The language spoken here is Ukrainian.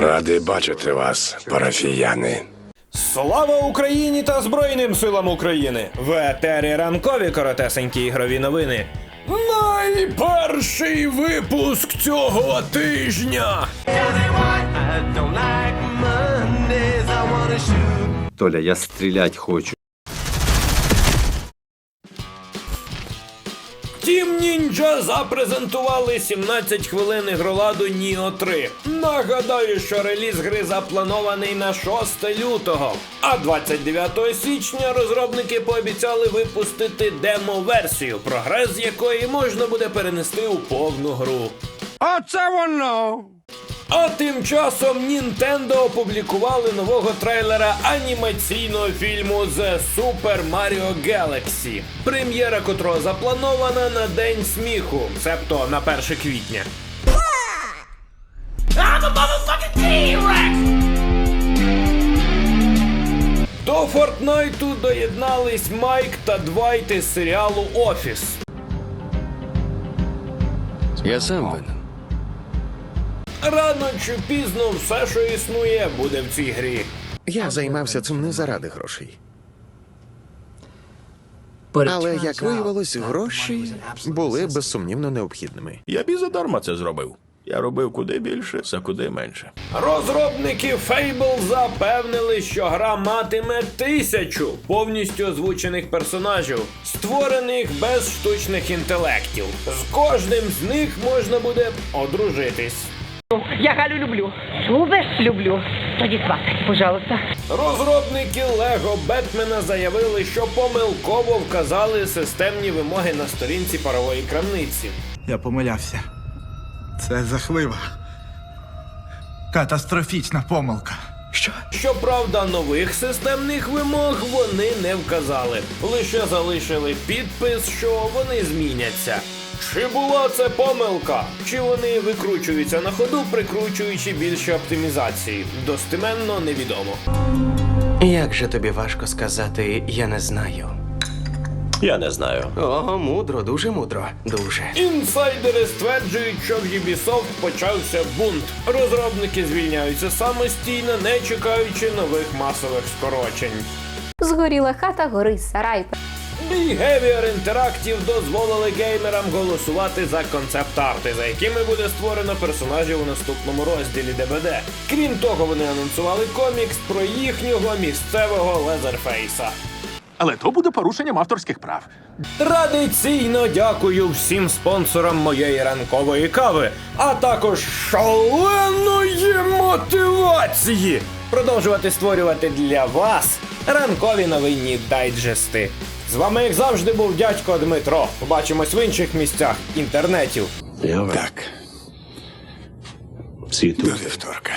Радий бачити вас, парафіяни. Слава Україні та Збройним силам України! В етері ранкові коротесенькі ігрові новини. Найперший випуск цього тижня. Толя, я стрілять хочу. Тім Нінджа запрезентували 17 хвилин ігроладу Ніо 3. Нагадаю, що реліз гри запланований на 6 лютого. А 29 січня розробники пообіцяли випустити демо-версію, прогрес якої можна буде перенести у повну гру. Оце воно! А тим часом Nintendo опублікували нового трейлера анімаційного фільму The Super Mario Galaxy, прем'єра котрого запланована на День сміху, себто на 1 квітня. До Фортнайту доєднались Майк та Двайт із серіалу Офіс. Я сам винен. Рано чи пізно все, що існує, буде в цій грі. Я займався цим не заради грошей. Але як виявилось, гроші були безсумнівно необхідними. Я б і задарма це зробив. Я робив куди більше, за куди менше. Розробники Fable запевнили, що гра матиме тисячу повністю озвучених персонажів, створених без штучних інтелектів. З кожним з них можна буде одружитись. Я Галю люблю. Любиш? Люблю. Тоді сватать, пожалуйста. Розробники Лего Бетмена заявили, що помилково вказали системні вимоги на сторінці парової крамниці. Я помилявся. Це жахлива. Катастрофічна помилка. Що? Щоправда, нових системних вимог вони не вказали, лише залишили підпис, що вони зміняться. Чи була це помилка? Чи вони викручуються на ходу, прикручуючи більше оптимізації? Достеменно невідомо. Як же тобі важко сказати, я не знаю. Я не знаю. О, мудро, дуже мудро. Дуже. Інсайдери стверджують, що в Ubisoft почався бунт. Розробники звільняються самостійно, не чекаючи нових масових скорочень. Згоріла хата, горить сарай. Behavior Interactive дозволили геймерам голосувати за концепт-арти, за якими буде створено персонажів у наступному розділі ДБД. Крім того, вони анонсували комікс про їхнього місцевого Лезерфейса. Але то буде порушенням авторських прав. Традиційно дякую всім спонсорам моєї ранкової кави, а також шаленої мотивації продовжувати створювати для вас ранкові новинні дайджести. З вами, як завжди, був дядько Дмитро. Побачимось в інших місцях інтернетів. Так. До вівторка.